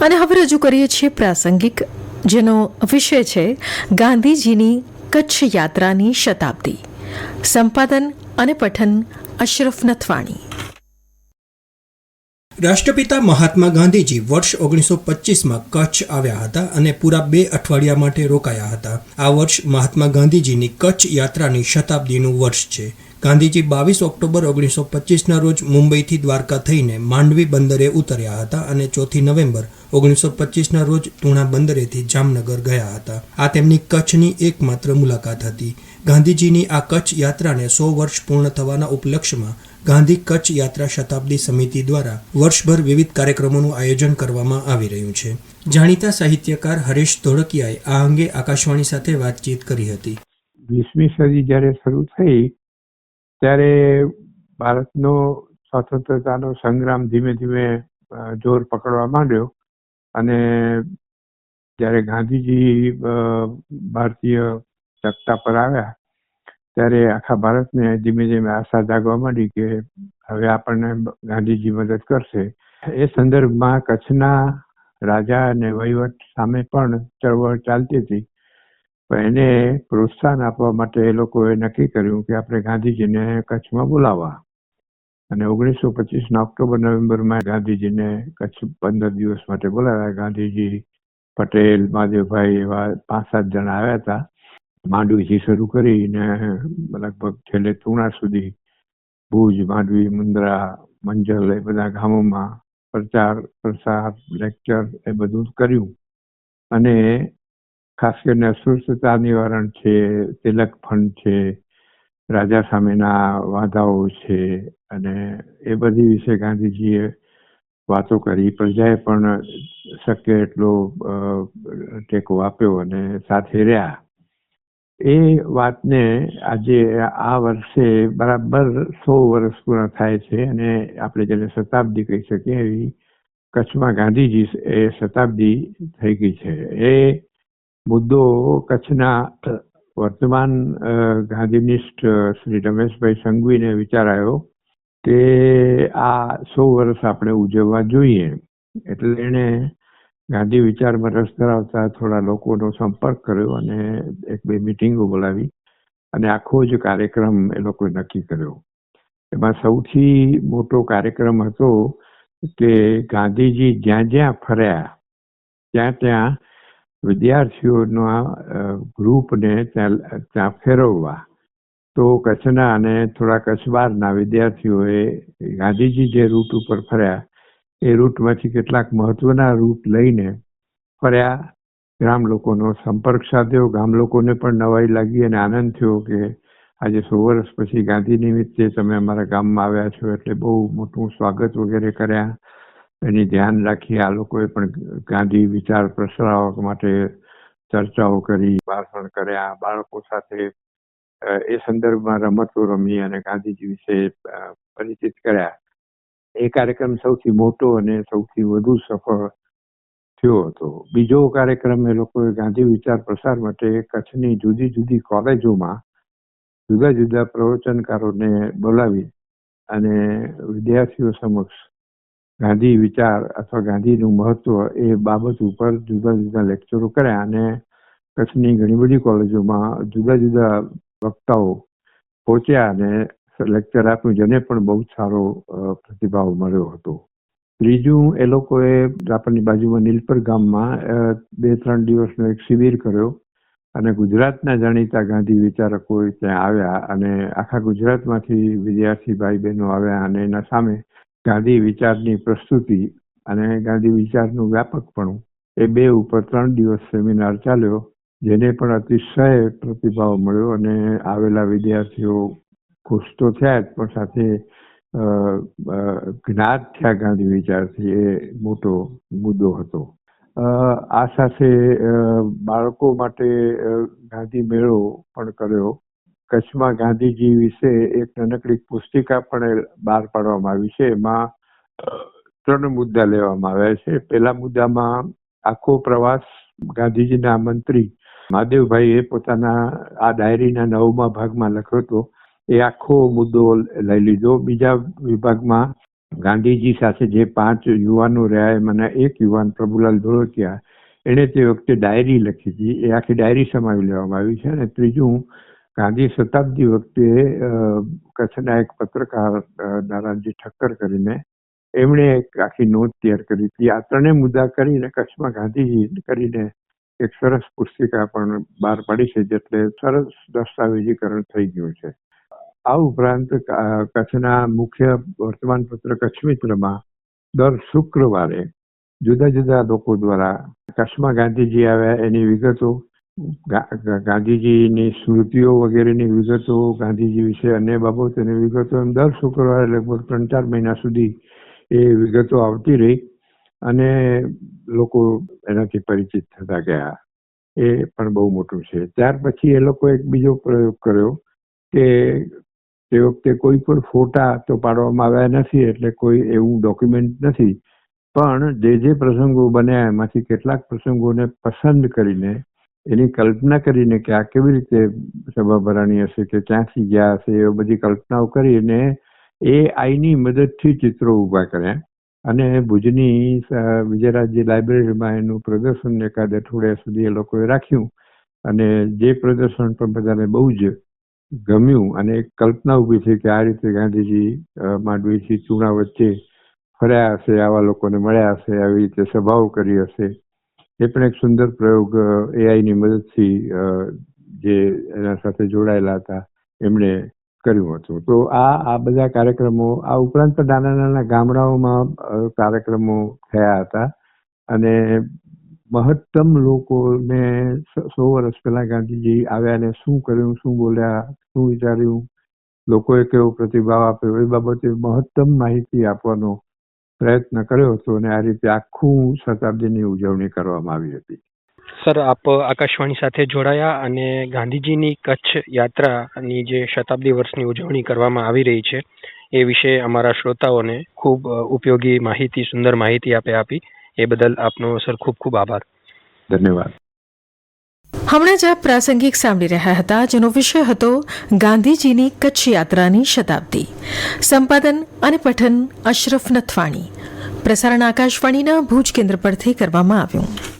અને હવે રજૂ કરીએ છીએ પ્રાસંગિક, જેનો વિષય છે ગાંધીજીની કચ્છ યાત્રાની શતાબ્દી. સંપાદન અને પઠન અશરફ નથવાણી. રાષ્ટ્રપિતા મહાત્મા ગાંધીજી વર્ષ ઓગણીસો પચીસમાં કચ્છ આવ્યા હતા અને પૂરા બે અઠવાડિયા માટે રોકાયા હતા. આ વર્ષ મહાત્મા ગાંધીજીની કચ્છ યાત્રાની શતાબ્દીનું વર્ષ છે. ગાંધીજી બાવીસ ઓક્ટોબર ઓગણીસો પચીસના રોજ મુંબઈથી દ્વારકા થઈને માંડવી બંદરે ઉતર્યા હતા અને ચોથી નવેમ્બર ઓગણીસો પચીસના રોજ તુણા બંદરેથી જામનગર ગયા હતા. આ તેમની કચ્છની એકમાત્ર મુલાકાત હતી. ગાંધીજીની આ કચ્છ યાત્રાને સો વર્ષ પૂર્ણ થવાના ઉપલક્ષ્યમાં ગાંધી કચ્છ યાત્રા શતાબ્દી સમિતિ દ્વારા વર્ષભર વિવિધ કાર્યક્રમોનું આયોજન કરવામાં આવી રહ્યું છે. જાણીતા સાહિત્યકાર હરેશ ધોળકિયાએ આ અંગે આકાશવાણી સાથે વાતચીત કરી હતી. વીસમી સદી જ્યારે શરૂ થઈ ત્યારે ભારતનો સ્વતંત્રતાનો સંગ્રામ ધીમે ધીમે જોર પકડવા માંડ્યો અને જ્યારે ગાંધીજી ભારતીય સત્તા પર આવ્યા, ત્યારે આખા ભારતને ધીમે ધીમે આશા જાગવા માંડી કે હવે આપણને ગાંધીજી મદદ કરશે. એ સંદર્ભમાં કચ્છના રાજા અને વહીવટ સામે પણ ચળવળ ચાલતી હતી. પણ એને પ્રોત્સાહન આપવા માટે એ લોકોએ નક્કી કર્યું કે આપણે ગાંધીજીને કચ્છમાં બોલાવવા. અને ઓગણીસો પચીસના ઓક્ટોબર, નવેમ્બરમાં ગાંધીજીને કચ્છ પંદર દિવસ માટે બોલાવ્યા. ગાંધીજી, પટેલ, મહાદેવભાઈ એવા પાંચ સાત જણા આવ્યા હતા. માંડવીથી શરૂ કરીને લગભગ છેલ્લે તુણા સુધી ભુજ, માંડવી, મુન્દ્રા, મંજલ એ બધા ગામોમાં પ્રચાર, પ્રસાર, લેક્ચર એ બધું કર્યું. અને ખાસ કરીને અસ્વસ્થતા નિવારણ છે, તિલક ફંડ છે, રાજા સામેના વાદાઓ છે અને એ બધી વિશે ગાંધીજીએ વાતો કરી. પ્રજાએ પણ શક્ય એટલો ટેકો આપ્યો અને સાથે રહ્યા. એ વાતને આજે આ વર્ષે બરાબર સો વર્ષ પૂર્ણ થાય છે અને આપણે જેને શતાબ્દી કહી શકીએ એવી કચ્છમાં ગાંધીજી એ શતાબ્દી થઈ ગઈ છે. એ મુદ્દો કચ્છના વર્તમાન ગાંધીનિષ્ઠ શ્રી રમેશભાઈ સંઘવીને વિચાર આવ્યો કે આ સો વર્ષ આપણે ઉજવવા જોઈએ. એટલે એણે ગાંધી વિચારમાં રસ ધરાવતા થોડા લોકોનો સંપર્ક કર્યો અને એક બે મિટિંગો બોલાવી અને આખો જ કાર્યક્રમ એ લોકોએ નક્કી કર્યો. એમાં સૌથી મોટો કાર્યક્રમ હતો કે ગાંધીજી જ્યાં જ્યાં ફર્યા, ત્યાં ત્યાં વિદ્યાર્થીઓના ગ્રુપને ત્યાં ત્યાં ફેરવવા. તો કચ્છના અને થોડા કચ્છબારના વિદ્યાર્થીઓએ ગાંધીજી જે રૂટ ઉપર ફર્યા, એ રૂટમાંથી કેટલાક મહત્વના રૂટ લઈને ફર્યા. ગ્રામ લોકોનો સંપર્ક સાધ્યો. ગામ લોકોને પણ નવાઈ લાગી અને આનંદ થયો કે આજે સો વર્ષ પછી ગાંધી નિમિત્તે તમે અમારા ગામમાં આવ્યા છો એટલે બહુ મોટું સ્વાગત વગેરે કર્યા. એની ધ્યાન રાખી આ લોકોએ પણ ગાંધી વિચાર પ્રસરાવવા માટે ચર્ચાઓ કરી, ભાષણ કર્યા. બાળકો સાથે એ સંદર્ભમાં રમતો રમી અને ગાંધીજી વિશે પરિચિત કર્યા. એ કાર્યક્રમ સૌથી મોટો અને સૌથી વધુ સફળ થયો હતો. બીજો કાર્યક્રમ એ લોકોએ ગાંધી વિચાર પ્રસાર માટે કચ્છની જુદી જુદી કોલેજોમાં જુદા જુદા પ્રવચનકારોને બોલાવી અને વિદ્યાર્થીઓ સમક્ષ ગાંધી વિચાર અથવા ગાંધીનું મહત્વ એ બાબત ઉપર જુદા જુદા લેક્ચરો કર્યા અને કચ્છની ઘણી બધી કોલેજોમાં જુદા જુદા વક્તાઓ પહોંચ્યા અને લેક્ચર આપ્યું, જેને પણ બહુ સારો પ્રતિભાવ મળ્યો હતો. ત્રીજું, એ લોકોએ આપણની બાજુમાં નીલપર ગામમાં બે ત્રણ દિવસનો એક શિબિર કર્યો અને ગુજરાતના જાણીતા ગાંધી વિચારકો ત્યાં આવ્યા અને આખા ગુજરાતમાંથી વિદ્યાર્થી ભાઈ બહેનો આવ્યા અને એના સામે ગાંધી વિચારની પ્રસ્તુતિ અને ગાંધી વિચારનું વ્યાપકપણું એ બે ઉપર ત્રણ દિવસ સેમિનાર ચાલ્યો, જેને પણ અતિશય પ્રતિભાવ મળ્યો અને આવેલા વિદ્યાર્થીઓ ખુશ તો થયા જ, પણ સાથે જ્ઞાત થયા ગાંધી વિચારથી એ મોટો મુદ્દો હતો. આ સાથે બાળકો માટે ગાંધી મેળો પણ કર્યો. કચ્છમાં ગાંધીજી વિશે એક નાનકડી પુસ્તિકા પણ બહાર પાડવામાં આવી છે. એમાં ત્રણ મુદ્દા લેવામાં આવ્યા છે. પહેલા મુદ્દામાં આખો પ્રવાસ ગાંધીજીના મંત્રી મહાદેવભાઈએ પોતાના, આ ડાયરીના નવમા ભાગમાં લખ્યો હતો. એ આખો મુદ્દો લઈ લીધો. બીજા વિભાગમાં ગાંધીજી સાથે જે પાંચ યુવાનો રહ્યા, એમાંના એક યુવાન પ્રભુલાલ ધોળકિયા, એણે તે વખતે ડાયરી લખી હતી. એ આખી ડાયરી સમાવી લેવામાં આવી છે અને ત્રીજું ગાંધી શતાબ્દી વખતે કચ્છના એક પત્રકાર નારાયણજી ઠક્કર કરીને એમણે એક આખી નોંધ તૈયાર કરી હતી. આ ત્રણેય મુદ્દા કરીને કચ્છમાં ગાંધીજી કરીને એક સરસ પુસ્તિકા પણ બહાર પાડી છે, જેટલે સરસ દસ્તાવેજીકરણ થઈ ગયું છે. આ ઉપરાંત કચ્છના મુખ્ય વર્તમાનપત્ર કચ્છ મિત્રમાં દર શુક્રવારે જુદા જુદા લોકો દ્વારા કચ્છમાં ગાંધીજી આવ્યા. એની વિગતો ગાંધીજીની સ્મૃતિઓ વગેરેની વિગતો, ગાંધીજી વિશે અન્ય બાબતોની વિગતો એમ દર શુક્રવારે લગભગ ત્રણ ચાર મહિના સુધી એ વિગતો આવતી રહી અને લોકો એનાથી પરિચિત થતા ગયા. એ પણ બહુ મોટું છે. ત્યાર પછી એ લોકો એક બીજો પ્રયોગ કર્યો કે તે વખતે કોઈ પણ ફોટા તો પાડવામાં આવ્યા નથી એટલે કોઈ એવું ડોક્યુમેન્ટ નથી. પણ જે જે પ્રસંગો બન્યા એમાંથી કેટલાક પ્રસંગોને પસંદ કરીને એની કલ્પના કરીને કે આ કેવી રીતે સભા ભરાણી હશે કે ક્યાંથી ગયા હશે એ બધી કલ્પનાઓ કરીને એ આઈની મદદથી ચિત્રો ઊભા કર્યા. અને ભુજની વિજયરાજજી લાઇબ્રેરીમાં એનું પ્રદર્શન એકાદ અઠવાડિયા સુધી એ લોકોએ રાખ્યું. અને જે પ્રદર્શન પણ બધાને બહુ જ ગમ્યું અને એક કલ્પના ઊભી થઈ કે આ રીતે ગાંધીજી માંડવીથી ચૂણા વચ્ચે ફર્યા હશે, આવા લોકોને મળ્યા હશે, આવી રીતે સભાઓ કરી હશે. એ પણ એક સુંદર પ્રયોગ એઆઈની મદદથી જે એના સાથે જોડાયેલા હતા, એમણે કર્યું હતું. તો આ આ બધા કાર્યક્રમો, આ ઉપરાંત પણ નાના નાના ગામડાઓમાં કાર્યક્રમો થયા હતા. અને મહત્તમ લોકોને સો વર્ષ પહેલા ગાંધીજી આવ્યા ને શું કર્યું, શું બોલ્યા, શું વિચાર્યું, લોકોએ કેવો પ્રતિભાવ આપ્યો, એ બાબતે મહત્તમ માહિતી આપવાનો પ્રયત્ન કર્યો હતો અને આ રીતે આખું શતાબ્દીની ઉજવણી કરવામાં આવી હતી. સર આપ આકાશવાણી સાથે જોડાયા અને ગાંધીજીની કચ્છ યાત્રાની જે શતાબ્દી વર્ષની ઉજવણી કરવામાં આવી રહી છે એ વિશે અમારા શ્રોતાઓને ખૂબ ઉપયોગી માહિતી સુંદર માહિતી આપે આપી. એ બદલ આપનો સર ખૂબ ખૂબ આભાર. ધન્યવાદ. હમણાં જ આપ પ્રાસંગિક સાંભળી રહ્યા હતા, જેનો વિષય હતો ગાંધીજીની કચ્છ યાત્રાની શતાબ્દી. સંપાદન અને પઠન અશરફ નથવાણી. પ્રસારણ આકાશવાણીના ભુજ કેન્દ્ર પરથી કરવામાં આવ્યું.